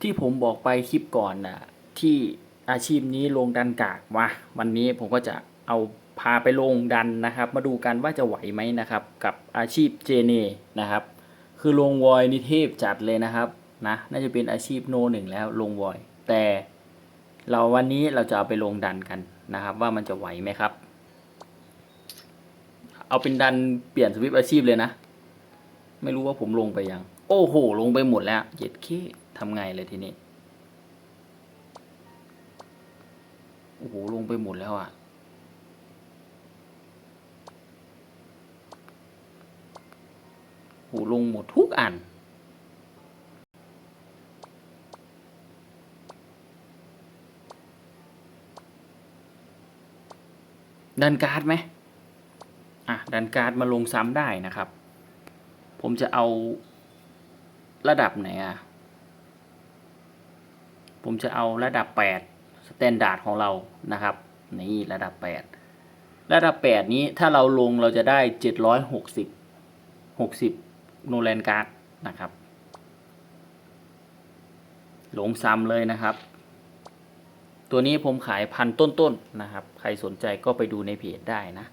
ที่ผมบอกไปคลิปก่อนนะที่อาชีพนี้ลงดันกากมาวันนี้ผมก็จะเอาพาไปลงดันนะครับ มาดูกันว่าจะไหวไหมนะครับ กับอาชีพเจเนนะครับ คือลงวอยนี่เทพจัดเลยนะครับนะน่าจะเป็นอาชีพโนหนึ่งแล้วลงวอย แต่เราวันนี้เราจะเอาไปลงดันกันนะครับ ว่ามันจะไหวไหมครับ เอาเป็นดันเปลี่ยนสวิปอาชีพเลยนะ ไม่รู้ว่าผมลงไปยัง โอ้โห ลงไปหมดแล้วเย็ดเค ทำไงเลยทีนี้ โอ้โห ลงไปหมดแล้วอะ่ะโหลงหมดทุกอัน ดันการ์ดไหมอะ ดันการ์ดมาลงซ้ำได้นะครับ ผมจะเอาระดับไหนอะ ผมจะเอาระดับแปดสแตนดาร์ดของเรานะครับ นี่ระดับแปดระดับแปดนี้ถ้าเราลงเราจะได้เจ็ดร้อยหกสิบหกสิบโนแลนการ์ดนะครับ ลงซ้ำเลยนะครับ ตัวนี้ผมขายพันต้นๆนนะครับ ใครสนใจก็ไปดูในเพจได้นะ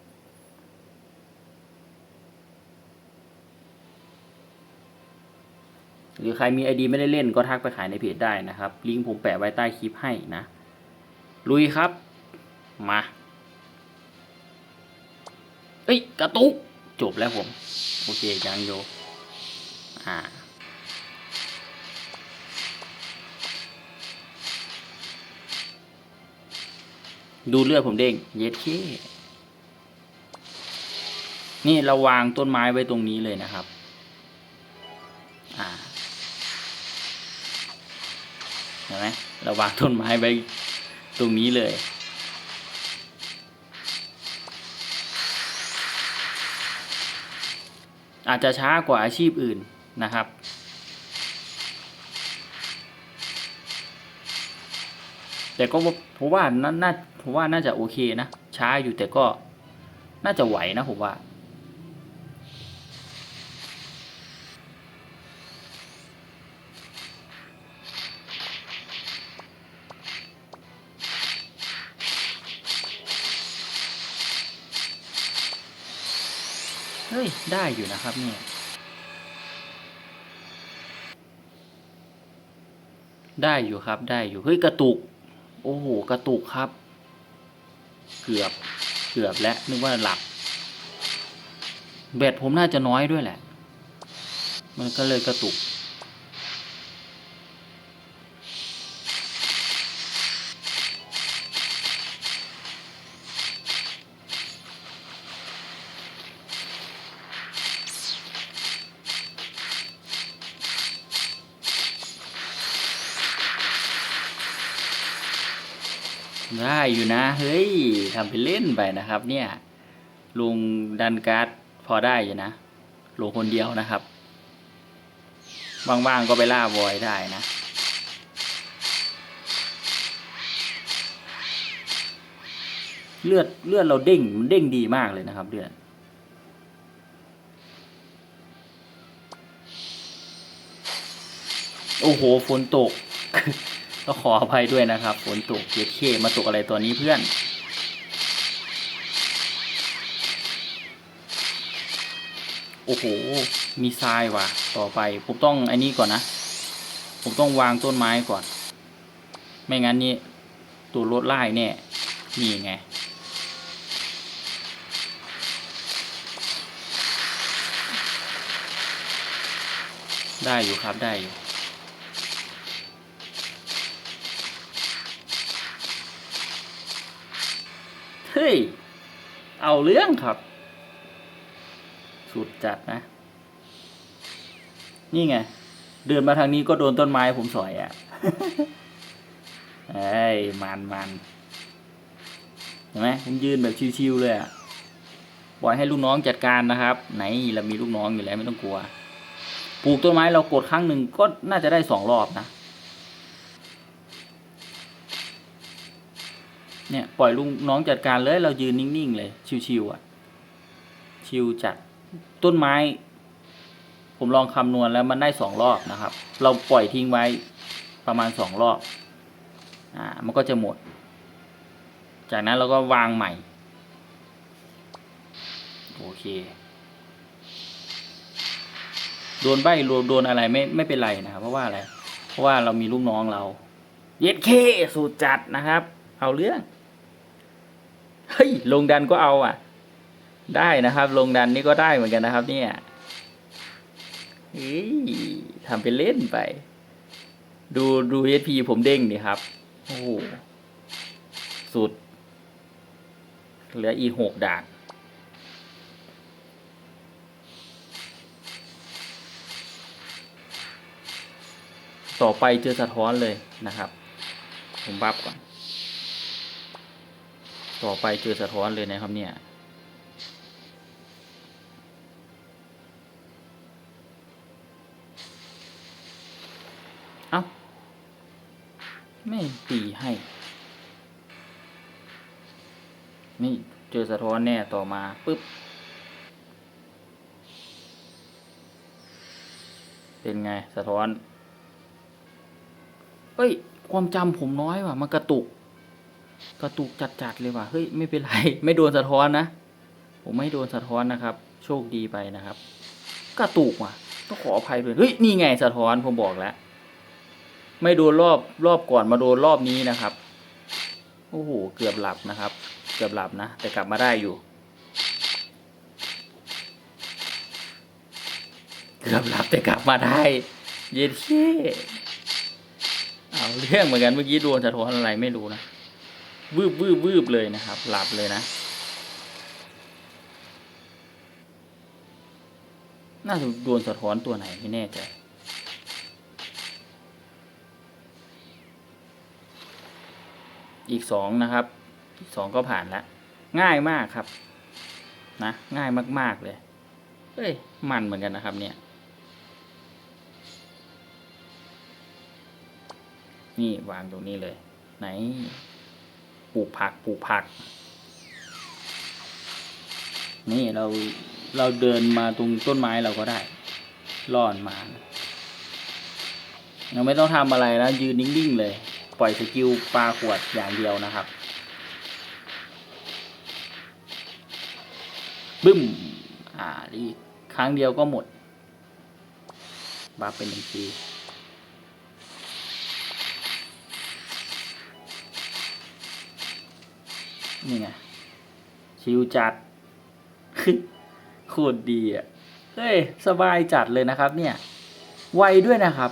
หรือใครมีไอดีไม่ได้เล่นก็ทักไปขายในเพจได้นะครับ ลิงก์ผมแปะไว้ใต้คลิปให้นะ ลุยครับ มา เอ้ย กระตุก จบแล้วผม โอเคยังโยอ่าดูเลือดผมเด้ง เย็ดเคนี่เราวางต้นไม้ไว้ตรงนี้เลยนะครับ ห็นไหมเราวางต้นไม้ไว้ตรงนี้เลยอาจจะช้ากว่าอาชีพอื่นนะครับ แต่ก็ผมว่าน่าน่าผมว่าน่าจะโอเคนะ ช้าอยู่แต่ก็น่าจะไหวนะผมว่า เฮ้ย ได้อยู่นะครับเนี่ยได้อยู่ครับได้อยู่ เฮ้ย กระตุก โอ้โห กระตุกครับ เกือบ เกือบแล้วนึกว่าหลับ เบ็ดผมน่าจะน้อยด้วยแหละ มันก็เลยกระตุก ได้อยู่นะ เฮ้ยทำไปเล่นไปนะครับ เนี่ย ลุงดันการ์ดพอได้อยู่นะลงคนเดียวนะครับว่างๆก็ไปล่าวอยได้นะ เลือดเลือดเราเด้งมันเด้งดีมากเลยนะครับ เลือดโอ้โหฝนตก ก็ขออภัยด้วยนะครับฝนตกเย็ดเคมาตกอะไรตัวนี้เพื่อน โอ้โห มีทรายว่ะ ต่อไปผมต้องไอ้นี้ก่อนนะ ผมต้องวางต้นไม้ก่อน ไม่งั้นนี่ตัวรถไล่แน่นี่ไงได้อยู่ครับได้อยู่ เฮ้ย เอาเรื่องครับ สุดจัดนะ นี่ไง เดินมาทางนี้ก็โดนต้นไม้ผมสอยอะ่ะเอ้ยมันมันเห็นไหมผมยืนแบบชิวๆเลยอะ่ะปล่อยให้ลูกน้องจัดการนะครับ ไหนเรามีลูกน้องอยู่แล้วไม่ต้องกลัว ปลูกต้นไม้เรากดครั้งหนึ่งก็น่าจะได้สองรอบนะ เนี่ยปล่อยลุงน้องจัดการเลยเรายืนนิ่งๆเลย ชิวๆอะ ชิวจัดต้นไม้ ผมลองคำนวณแล้วมันได้สองรอบนะครับ เราปล่อยทิ้งไว้ประมาณสองรอบ อ่า มันก็จะหมด จากนั้นเราก็วางใหม่ โอเค โดนใบโดนอะไรไม่ไม่เป็นไรนะครับเพราะว่าอะไร เพราะว่าเรามีลูกน้องเรา เย็ดเคสูตรจัดนะครับ เอาเรื่อง เฮ้ยลงดันก็เอาอะ ได้นะครับ ลงดันนี่ก็ได้เหมือนกันนะครับ เนี่ยเฮ้ยทำเป็นเล่นไป ดูดูเอพีผมเด้งดิครับ โอ้สุด เหลืออีหกด่านต่อไปเจอสะท้อนเลยนะครับ ผมบับก่อน ต่อไปเจอสะท้อนเลยนะครับเนี่ย เอ้า ไม่ตีให้ นี่เจอสะท้อนแน่ต่อมาปุ๊บ เป็นไงสะท้อนเฮ้ย ความจำผมน้อยว่ะ มันกระตุก กระตุกจัดๆเลยว่ะเฮ้ยไม่เป็นไรไม่โดนสะท้อนนะ ผมไม่โดนสะท้อนนะครับ โชคดีไปนะครับ กระตุกว่ะต้องขออภัยด้วยเฮ้ยนี่ไงสะท้อนผมบอกแล้ว ไม่โดนรอบรอบก่อนมาโดนรอบนี้นะครับโอ้โหเกือบหลับนะครับ เกือบหลับนะ แต่กลับมาได้อยู่ เกือบหลับแต่กลับมาได้ เย็นเช่เอาเรื่องเหมือนกันเมื่อกี้โดนสะท้อนอะไรไม่รู้นะ วืบวืบวืบเลยนะครับ หลับเลยนะ น่าจะโดนสะท้อนตัวไหนไม่แน่ใจอีกสองนะครับ อีกสองก็ผ่านแล้ว ง่ายมากครับ นะ ง่ายมาก ๆ เลย เอ้ย มันเหมือนกันนะครับ เนี่ย นี่วางตรงนี้เลย ไหน ปลูกผักปลูกผัก นี่เราเราเดินมาตรงต้นไม้เราก็ได้ล่อนมาเราไม่ต้องทำอะไรนะยืนนิ่งๆเลย ปล่อยสกิลปลาขวดอย่างเดียวนะครับบึ้ม อ่าอีครั้งเดียวก็หมดบัฟเป็นหนึ่งที นี่ไง ชิวจัดโคตรดีอะเฮ้ย สบายจัดเลยนะครับ เนี่ย ไวด้วยนะครับ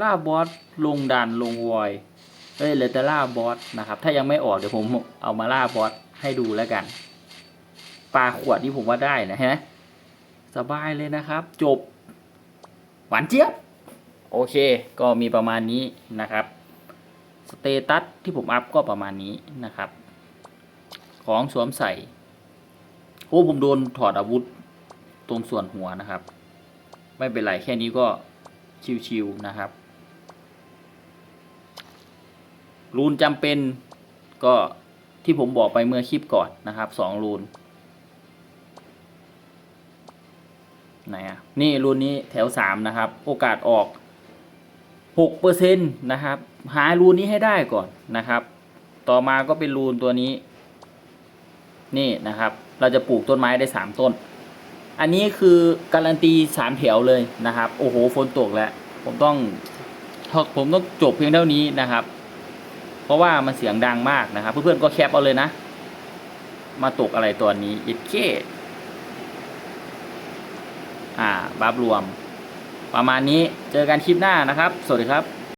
ล่าบอสลงดันลงวอยเอ้ยเหลยแต่ล่าบอสนะครับ ถ้ายังไม่ออกเดี๋ยวผมเอามาล่าบอสให้ดูแล้วกันปลาขวดนี่ผมว่าได้นะฮะสบายเลยนะครับ จบ หวานเจี๊ยบ โอเค ก็มีประมาณนี้นะครับ สเตตัสที่ผมอัพก็ประมาณนี้นะครับ ของสวมใส่โอ้ผมโดนถอดอาวุธตรงส่วนหัวนะครับ ไม่เป็นไรแค่นี้ก็ชิวๆนะครับ รูนจำเป็นก็ที่ผมบอกไปเมื่อคลิปก่อนนะครับสองรูนไหนอะนี่รูนนี้แถวสามนะครับ โอกาสออก หกเปอร์เซ็นตนะครับ หารูนี้ให้ได้ก่อนนะครับ ต่อมาก็เป็นรูนตัวนี้ นี่นะครับ เราจะปลูกต้นไม้ได้สามต้น อันนี้คือการันตีสามแถวเลยนะครับ โอ้โหฝนตกแล้ว ผมต้องผมต้องจบเพียงเท่านี้นะครับ เพราะว่ามันเสียงดังมากนะครับ เพื่อนๆก็แคปเอาเลยนะ มาตกอะไรตัวนี้อิดเคอ่าบัฟรวม ประมาณนี้เจอกันคลิปหน้านะครับ สวัสดีครับ